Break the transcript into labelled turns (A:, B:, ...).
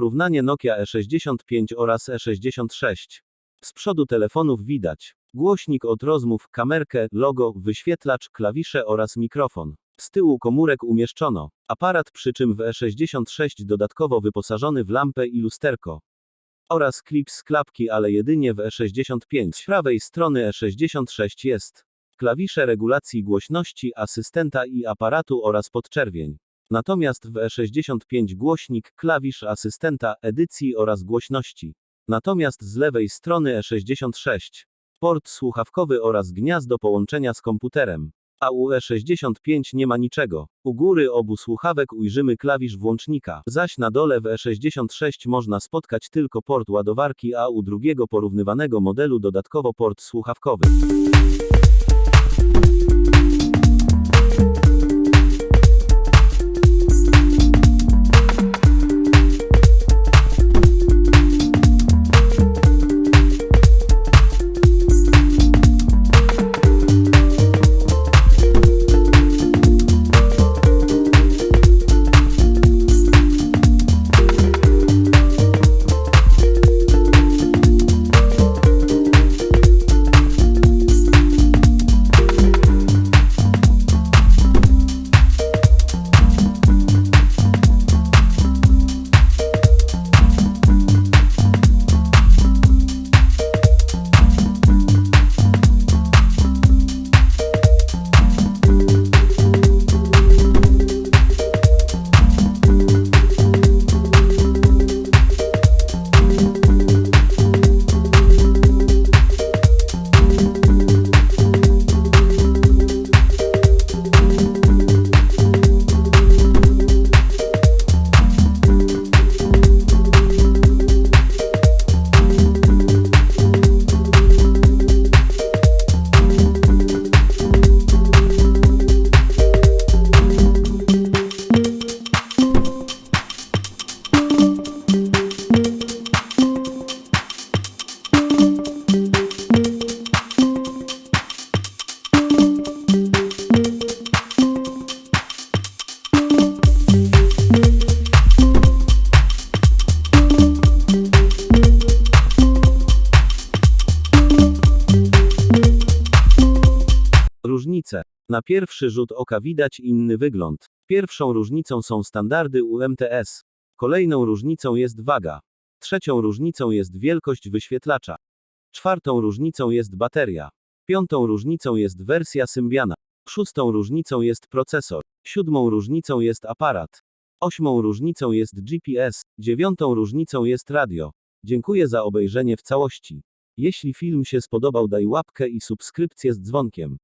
A: Porównanie Nokia E65 oraz E66. Z przodu telefonów widać głośnik od rozmów, kamerkę, logo, wyświetlacz, klawisze oraz mikrofon. Z tyłu komórek umieszczono aparat, przy czym w E66 dodatkowo wyposażony w lampę i lusterko. Oraz klip z klapki, ale jedynie w E65. Z prawej strony E66 jest klawisze regulacji głośności, asystenta i aparatu oraz podczerwień. Natomiast w E65 głośnik, klawisz asystenta, edycji oraz głośności. Natomiast z lewej strony E66 port słuchawkowy oraz gniazdo połączenia z komputerem. A u E65 nie ma niczego. U góry obu słuchawek ujrzymy klawisz włącznika, zaś na dole w E66 można spotkać tylko port ładowarki, a u drugiego porównywanego modelu dodatkowo port słuchawkowy. Różnice. Na pierwszy rzut oka widać inny wygląd. Pierwszą różnicą są standardy UMTS. Kolejną różnicą jest waga. Trzecią różnicą jest wielkość wyświetlacza. Czwartą różnicą jest bateria. Piątą różnicą jest wersja Symbiana. Szóstą różnicą jest procesor. Siódmą różnicą jest aparat. Ośmą różnicą jest GPS. Dziewiątą różnicą jest radio. Dziękuję za obejrzenie w całości. Jeśli film się spodobał daj łapkę i subskrypcję z dzwonkiem.